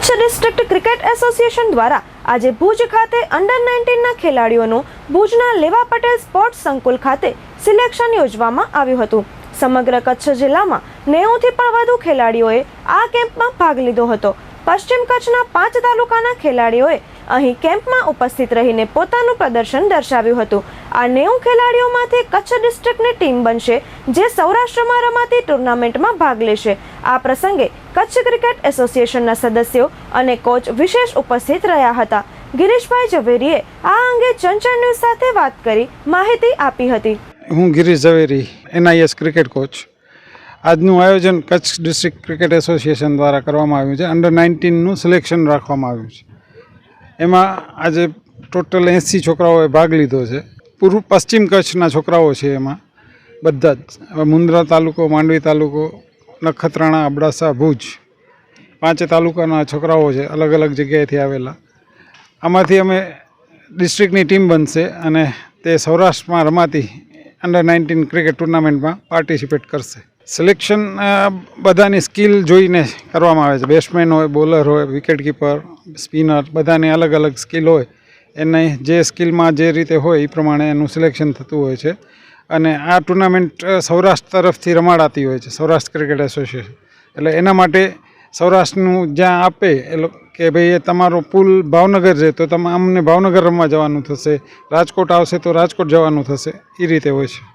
Kutch district cricket association દ્વારા આજે ભુજ ખાતે અંડર નાઇન્ટીનના ખેલાડીઓનું ભુજના લેવા પટેલ સ્પોર્ટ્સ સંકુલ ખાતે સિલેક્શન યોજવામાં આવ્યું હતું. સમગ્ર કચ્છ જિલ્લામાં નેવુંથી પણ વધુ ખેલાડીઓએ આ કેમ્પમાં ભાગ લીધો હતો. પશ્ચિમ કચ્છના પાંચ તાલુકાના ખેલાડીઓએ અહીં કેમ્પમાં ઉપસ્થિત રહીને પોતાનું પ્રદર્શન દર્શાવ્યું હતું. આ નેવું ખેલાડીઓમાંથી કચ્છ ડિસ્ટ્રિક્ટની ટીમ બનશે, જે સૌરાષ્ટ્રમાં રમાતી ટુર્નામેન્ટમાં ભાગ લેશે. આ પ્રસંગે કચ્છ ક્રિકેટ એસોસિએશનના સદસ્યો અને કોચ વિશેષ ઉપસ્થિત રહ્યા હતા. ગિરીશભાઈ ઝવેરીએ આ અંગે ચંચળ ન્યૂઝ સાથે વાત કરી માહિતી આપી હતી. હું Girish Zaveri, NIS cricket coach. આજનું આયોજન કચ્છ ડિસ્ટ્રિક્ટ ક્રિકેટ એસોસિએશન દ્વારા કરવામાં આવ્યું છે. અંડર નાઇન્ટીનનું સિલેક્શન રાખવામાં આવ્યું છે. એમાં આજે ટોટલ એંસી છોકરાઓએ ભાગ લીધો છે. પૂર્વ પશ્ચિમ કચ્છના છોકરાઓ છે એમાં. બધા જ. હવે મુન્દ્રા તાલુકો, માંડવી તાલુકો, નખત્રાણા, અબડાસા, ભુજ પાંચે તાલુકાના છોકરાઓ છે, અલગ અલગ જગ્યાએથી આવેલા. આમાંથી અમે ડિસ્ટ્રિક્ટની ટીમ બનશે અને તે સૌરાષ્ટ્રમાં રમાતી અંડર નાઇન્ટીન ક્રિકેટ ટુર્નામેન્ટમાં પાર્ટિસિપેટ કરશે. સિલેક્શન બધાની સ્કિલ જોઈને કરવામાં આવે છે. બેટ્સમેન હોય, બોલર હોય વિકેટ કીપર સ્પિનર, બધાની અલગ અલગ સ્કિલ હોય. એને જે સ્કિલમાં જે રીતે હોય એ પ્રમાણે એનું સિલેક્શન થતું હોય છે. અને આ ટુર્નામેન્ટ સૌરાષ્ટ્ર તરફથી રમાડાતી હોય છે, સૌરાષ્ટ્ર ક્રિકેટ એસોસિએશન એટલે એના માટે સૌરાષ્ટ્રનું જ્યાં આપે, એ કે ભાઈ એ તમારો પુલ ભાવનગર છે, તો તમે અમને ભાવનગર રમવા જવાનું થશે, રાજકોટ આવશે તો રાજકોટ જવાનું થશે, એ રીતે હોય છે.